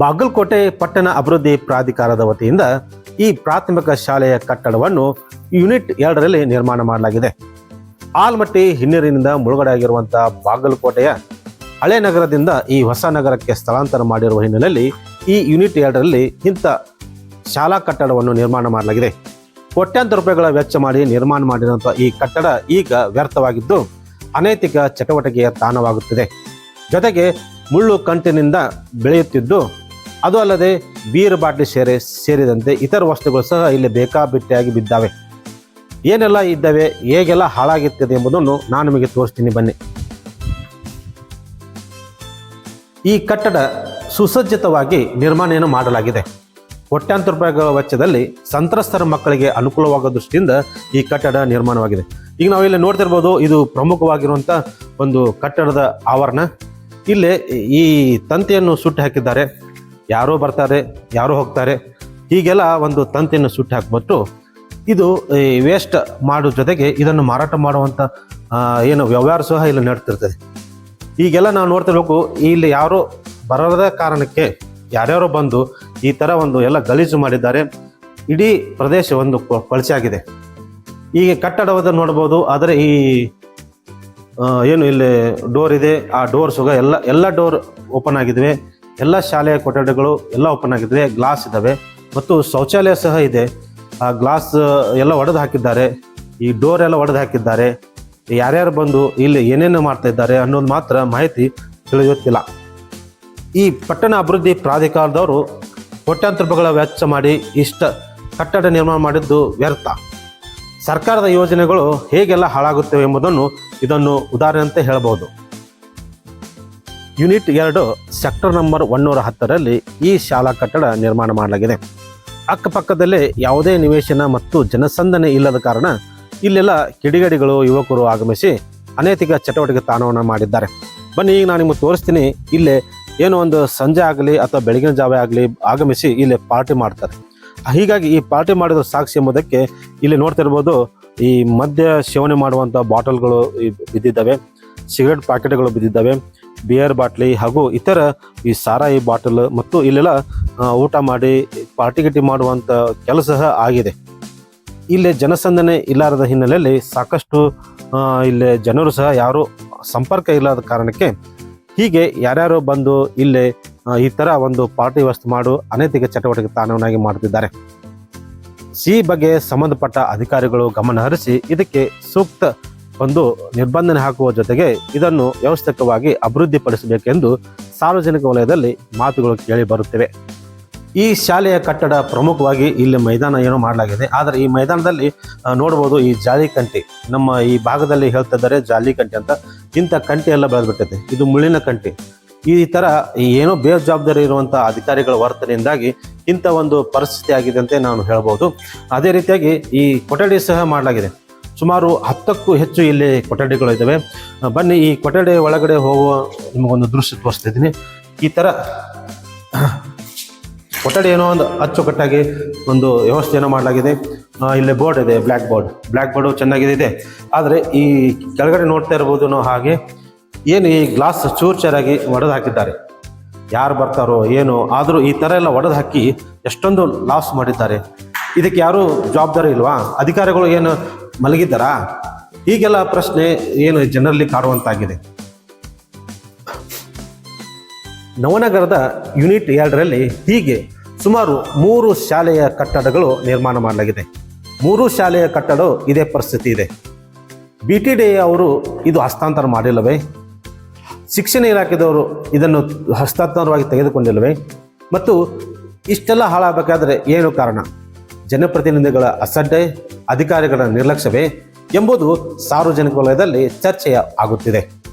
ಬಾಗಲಕೋಟೆ ಪಟ್ಟಣ ಅಭಿವೃದ್ಧಿ ಪ್ರಾಧಿಕಾರದ ವತಿಯಿಂದ ಈ ಪ್ರಾಥಮಿಕ ಶಾಲೆಯ ಕಟ್ಟಡವನ್ನು ಯೂನಿಟ್ ಎರಡರಲ್ಲಿ ನಿರ್ಮಾಣ ಮಾಡಲಾಗಿದೆ. ಆಲ್ಮಟ್ಟಿ ಹಿನ್ನೀರಿನಿಂದ ಮುಳುಗಡೆ ಆಗಿರುವಂತಹ ಬಾಗಲಕೋಟೆಯ ಹಳೆ ನಗರದಿಂದ ಈ ಹೊಸ ನಗರಕ್ಕೆ ಸ್ಥಳಾಂತರ ಮಾಡಿರುವ ಹಿನ್ನೆಲೆಯಲ್ಲಿ ಈ ಯೂನಿಟ್ ಎರಡರಲ್ಲಿ ಇಂಥ ಶಾಲಾ ಕಟ್ಟಡವನ್ನು ನಿರ್ಮಾಣ ಮಾಡಲಾಗಿದೆ. ಕೋಟ್ಯಾಂತರ ರೂಪಾಯಿಗಳ ವೆಚ್ಚ ಮಾಡಿ ನಿರ್ಮಾಣ ಮಾಡಿರುವಂತಹ ಈ ಕಟ್ಟಡ ಈಗ ವ್ಯರ್ಥವಾಗಿದ್ದು ಅನೈತಿಕ ಚಟುವಟಿಕೆಯ ತಾಣವಾಗುತ್ತಿದೆ. ಜೊತೆಗೆ ಮುಳ್ಳು ಕಂಟಿನಿಂದ ಬೆಳೆಯುತ್ತಿದ್ದು ಅದು ಅಲ್ಲದೆ ಬೀರ್ ಬಾಟ್ಲಿ ಸೇರೆ, ಸೇರಿದಂತೆ ಇತರ ವಸ್ತುಗಳು ಸಹ ಇಲ್ಲಿ ಬೇಕಾಬಿಟ್ಟಿಯಾಗಿ ಬಿದ್ದಾವೆ. ಏನೆಲ್ಲ ಇದ್ದಾವೆ, ಹೇಗೆಲ್ಲ ಹಾಳಾಗಿರ್ತದೆ ಎಂಬುದನ್ನು ನಾನು ನಿಮಗೆ ತೋರಿಸ್ತೀನಿ, ಬನ್ನಿ. ಈ ಕಟ್ಟಡ ಸುಸಜ್ಜಿತವಾಗಿ ನಿರ್ಮಾಣವನ್ನು ಮಾಡಲಾಗಿದೆ. ಕೋಟ್ಯಾಂತರ ರೂಪಾಯಿಗಳ ವೆಚ್ಚದಲ್ಲಿ ಸಂತ್ರಸ್ತರ ಮಕ್ಕಳಿಗೆ ಅನುಕೂಲವಾಗೋ ದೃಷ್ಟಿಯಿಂದ ಈ ಕಟ್ಟಡ ನಿರ್ಮಾಣವಾಗಿದೆ. ಈಗ ನಾವು ಇಲ್ಲಿ ನೋಡ್ತಿರ್ಬೋದು, ಇದು ಪ್ರಮುಖವಾಗಿರುವಂಥ ಒಂದು ಕಟ್ಟಡದ ಆವರಣ. ಇಲ್ಲಿ ಈ ತಂತಿಯನ್ನು ಸುಟ್ಟು ಹಾಕಿದ್ದಾರೆ. ಯಾರೋ ಬರ್ತಾರೆ, ಯಾರೋ ಹೋಗ್ತಾರೆ. ಹೀಗೆಲ್ಲ ಒಂದು ತಂತಿಯನ್ನು ಸುಟ್ಟು ಹಾಕ್ಬಿಟ್ಟು ಇದು ಈ ವೇಸ್ಟ್ ಮಾಡೋ ಜೊತೆಗೆ ಇದನ್ನು ಮಾರಾಟ ಮಾಡುವಂಥ ಏನು ವ್ಯವಹಾರ ಸಹ ಇಲ್ಲಿ ನಡ್ತಿರ್ತದೆ. ಈಗೆಲ್ಲ ನಾವು ನೋಡ್ತಿರ್ಬೇಕು ಇಲ್ಲಿ ಯಾರೋ ಬರದ ಕಾರಣಕ್ಕೆ ಯಾರ್ಯಾರೋ ಬಂದು ಈ ಥರ ಒಂದು ಎಲ್ಲ ಗಲೀಜು ಮಾಡಿದ್ದಾರೆ. ಇಡೀ ಪ್ರದೇಶ ಒಂದು ಕೊಳಚೆಯಾಗಿದೆ ಈಗ ಕಟ್ಟಡವಾದ ನೋಡ್ಬೋದು, ಆದರೆ ಈ ಏನು ಇಲ್ಲಿ ಡೋರ್ ಇದೆ, ಆ ಡೋರ್ ಸುಗ ಎಲ್ಲ ಎಲ್ಲ ಡೋರ್ ಓಪನ್ ಆಗಿದ್ವಿ. ಎಲ್ಲ ಶಾಲೆಯ ಕೊಠಡಿಗಳು ಎಲ್ಲ ಓಪನ್ ಆಗಿದ್ರೆ ಗ್ಲಾಸ್ ಇದ್ದಾವೆ. ಮತ್ತು ಶೌಚಾಲಯ ಸಹ ಇದೆ. ಆ ಗ್ಲಾಸ್ ಎಲ್ಲ ಒಡೆದು ಹಾಕಿದ್ದಾರೆ. ಈ ಡೋರ್ ಎಲ್ಲ ಒಡೆದು ಹಾಕಿದ್ದಾರೆ. ಯಾರ್ಯಾರು ಬಂದು ಇಲ್ಲಿ ಏನೇನು ಮಾಡ್ತಾ ಇದ್ದಾರೆ ಅನ್ನೋದು ಮಾತ್ರ ಮಾಹಿತಿ ತಿಳಿಯುತ್ತಿಲ್ಲ. ಈ ಪಟ್ಟಣ ಅಭಿವೃದ್ಧಿ ಪ್ರಾಧಿಕಾರದವರು ಕೋಟ್ಯಾಂತರ ರೂಪಾಯಿಗಳ ವೆಚ್ಚ ಮಾಡಿ ಇಷ್ಟ ಕಟ್ಟಡ ನಿರ್ಮಾಣ ಮಾಡಿದ್ದು ವ್ಯರ್ಥ. ಸರ್ಕಾರದ ಯೋಜನೆಗಳು ಹೇಗೆಲ್ಲ ಹಾಳಾಗುತ್ತವೆ ಎಂಬುದನ್ನು ಇದನ್ನು ಉದಾಹರಣೆ ಅಂತ ಹೇಳಬಹುದು ಯೂನಿಟ್ ಎರಡು ಸೆಕ್ಟರ್ ನಂಬರ್ ಒನ್ನೂರ ಹತ್ತರಲ್ಲಿ ಈ ಶಾಲಾ ಕಟ್ಟಡ ನಿರ್ಮಾಣ ಮಾಡಲಾಗಿದೆ. ಅಕ್ಕಪಕ್ಕದಲ್ಲೇ ಯಾವುದೇ ನಿವೇಶನ ಮತ್ತು ಜನಸಂದಣಿ ಇಲ್ಲದ ಕಾರಣ ಇಲ್ಲೆಲ್ಲ ಕಿಡಿಗಡಿಗಳು, ಯುವಕರು ಆಗಮಿಸಿ ಅನೈತಿಕ ಚಟುವಟಿಕೆ ತಾಣವನ್ನು ಮಾಡಿದ್ದಾರೆ. ಬನ್ನಿ, ಈಗ ನಾನು ನಿಮಗೆ ತೋರಿಸ್ತೀನಿ. ಇಲ್ಲೇ ಏನೋ ಒಂದು ಸಂಜೆ ಆಗಲಿ ಅಥವಾ ಬೆಳಗಿನ ಜಾವ ಆಗಲಿ ಆಗಮಿಸಿ ಇಲ್ಲಿ ಪಾರ್ಟಿ ಮಾಡ್ತಾರೆ. ಹೀಗಾಗಿ ಈ ಪಾರ್ಟಿ ಮಾಡಿದ ಸಾಕ್ಷಿ ಎಂಬುದಕ್ಕೆ ಇಲ್ಲಿ ನೋಡ್ತಿರ್ಬೋದು ಈ ಮದ್ಯ ಸೇವನೆ ಮಾಡುವಂಥ ಬಾಟಲ್ಗಳು ಬಿದ್ದಿದ್ದಾವೆ. ಸಿಗರೆಟ್ ಪ್ಯಾಕೆಟ್ಗಳು ಬಿದ್ದಿದ್ದಾವೆ. ಬಿಯರ್ ಬಾಟ್ಲಿ ಹಾಗೂ ಇತರ ಈ ಸಾರಾಯಿ ಬಾಟಲ್ ಮತ್ತು ಇಲ್ಲೆಲ್ಲ ಊಟ ಮಾಡಿ ಪಾರ್ಟಿ ಗಿಟಿ ಮಾಡುವಂಥ ಕೆಲಸ ಆಗಿದೆ. ಇಲ್ಲಿ ಜನಸಂದಣಿ ಇಲ್ಲಾರದ ಹಿನ್ನೆಲೆಯಲ್ಲಿ ಸಾಕಷ್ಟು ಇಲ್ಲಿ ಜನರು ಸಹ ಯಾರೂ ಸಂಪರ್ಕ ಇಲ್ಲದ ಕಾರಣಕ್ಕೆ ಹೀಗೆ ಯಾರ್ಯಾರು ಬಂದು ಇಲ್ಲಿ ಈ ಥರ ಒಂದು ಪಾರ್ಟಿ ವ್ಯವಸ್ಥೆ ಮಾಡು, ಅನೈತಿಕ ಚಟುವಟಿಕೆ ತಾಣವನ್ನಾಗಿ ಮಾಡುತ್ತಿದ್ದಾರೆ. ಸಿ ಬಗ್ಗೆ ಸಂಬಂಧಪಟ್ಟ ಅಧಿಕಾರಿಗಳು ಗಮನ ಹರಿಸಿ ಇದಕ್ಕೆ ಸೂಕ್ತ ಒಂದು ನಿರ್ಬಂಧನೆ ಹಾಕುವ ಜೊತೆಗೆ ಇದನ್ನು ವ್ಯವಸ್ಥಿತವಾಗಿ ಅಭಿವೃದ್ಧಿಪಡಿಸಬೇಕೆಂದು ಸಾರ್ವಜನಿಕ ವಲಯದಲ್ಲಿ ಮಾತುಗಳು ಕೇಳಿ ಬರುತ್ತಿವೆ. ಈ ಶಾಲೆಯ ಕಟ್ಟಡ ಪ್ರಮುಖವಾಗಿ ಇಲ್ಲಿ ಮೈದಾನ ಏನೋ ಮಾಡಲಾಗಿದೆ. ಆದರೆ ಈ ಮೈದಾನದಲ್ಲಿ ನೋಡ್ಬೋದು ಈ ಜಾಲಿ ಕಂಟಿ ನಮ್ಮ ಈ ಭಾಗದಲ್ಲಿ ಹೇಳ್ತಿದ್ದಾರೆ ಜಾಲಿ ಕಂಟಿ ಅಂತ. ಇಂಥ ಕಂಟಿ ಎಲ್ಲ ಬೆಳೆದ್ಬಿಟ್ಟಿದೆ. ಇದು ಮುಳ್ಳಿನ ಕಂಟಿ. ಈ ಥರ ಏನೋ ಬೇಜವಾಬ್ದಾರಿ ಇರುವಂಥ ಅಧಿಕಾರಿಗಳ ವರ್ತನೆಯಿಂದಾಗಿ ಇಂಥ ಒಂದು ಪರಿಸ್ಥಿತಿ ಆಗಿದೆ ಅಂತ ನಾನು ಹೇಳ್ಬೋದು. ಅದೇ ರೀತಿಯಾಗಿ ಈ ಕೊಠಡಿ ಸಹ ಮಾಡಲಾಗಿದೆ. ಸುಮಾರು ಹತ್ತಕ್ಕೂ ಹೆಚ್ಚು ಇಲ್ಲಿ ಕೊಠಡಿಗಳು ಇದ್ದಾವೆ ಬನ್ನಿ, ಈ ಕೊಠಡಿ ಒಳಗಡೆ ಹೋಗುವ ನಿಮಗೊಂದು ದೃಶ್ಯ ತೋರಿಸ್ತಿದ್ದೀನಿ ಈ ಥರ ಕೊಠಡಿ ಏನೋ ಒಂದು ಅಚ್ಚುಕಟ್ಟಾಗಿ ಒಂದು ವ್ಯವಸ್ಥೆಯನ್ನು ಮಾಡಲಾಗಿದೆ. ಇಲ್ಲಿ ಬೋರ್ಡ್ ಇದೆ ಬ್ಲ್ಯಾಕ್ ಬೋರ್ಡ್. ಬ್ಲ್ಯಾಕ್ ಬೋರ್ಡು ಚೆನ್ನಾಗಿದೆ ಆದರೆ ಈ ಕೆಳಗಡೆ ನೋಡ್ತಾ ಇರ್ಬೋದು ಹಾಗೆ ಏನು ಈ ಗ್ಲಾಸ್ ಚೂರ್ಚರಾಗಿ ಒಡೆದು ಹಾಕಿದ್ದಾರೆ. ಯಾರು ಬರ್ತಾರೋ ಏನು, ಆದರೂ ಈ ಥರ ಎಲ್ಲ ಒಡೆದು ಹಾಕಿ ಎಷ್ಟೊಂದು ಲಾಸ್ ಮಾಡಿದ್ದಾರೆ. ಇದಕ್ಕೆ ಯಾರೂ ಜವಾಬ್ದಾರಿ ಇಲ್ವಾ? ಅಧಿಕಾರಿಗಳು ಏನು ಮಲಗಿದ್ದಾರಾ? ಈಗೆಲ್ಲ ಪ್ರಶ್ನೆ ಏನು ಜನರಲ್ಲಿ ಕಾಡುವಂತಾಗಿದೆ. ನವನಗರದ ಯೂನಿಟ್ ಎರಡರಲ್ಲಿ ಹೀಗೆ ಸುಮಾರು ಮೂರು ಶಾಲೆಯ ಕಟ್ಟಡಗಳು ನಿರ್ಮಾಣ ಮಾಡಲಾಗಿದೆ. ಮೂರು ಶಾಲೆಯ ಕಟ್ಟಡ ಇದೇ ಪರಿಸ್ಥಿತಿ ಇದೆ. ಬಿ ಟಿ ಡಿ ಅವರು ಇದು ಹಸ್ತಾಂತರ ಮಾಡಿಲ್ಲವೇ? ಶಿಕ್ಷಣ ಇಲಾಖೆದವರು ಇದನ್ನು ಹಸ್ತಾಂತರವಾಗಿ ತೆಗೆದುಕೊಂಡಿಲ್ಲವೆ? ಮತ್ತು ಇಷ್ಟೆಲ್ಲ ಹಾಳಾಗಬೇಕಾದ್ರೆ ಏನು ಕಾರಣ? ಜನಪ್ರತಿನಿಧಿಗಳ ಅಸಡ್ಡೆ? ಅಧಿಕಾರಿಗಳ ನಿರ್ಲಕ್ಷ್ಯವೇ ಎಂಬುದು ಸಾರ್ವಜನಿಕ ವಲಯದಲ್ಲಿ ಚರ್ಚೆಯ ಆಗುತ್ತಿದೆ.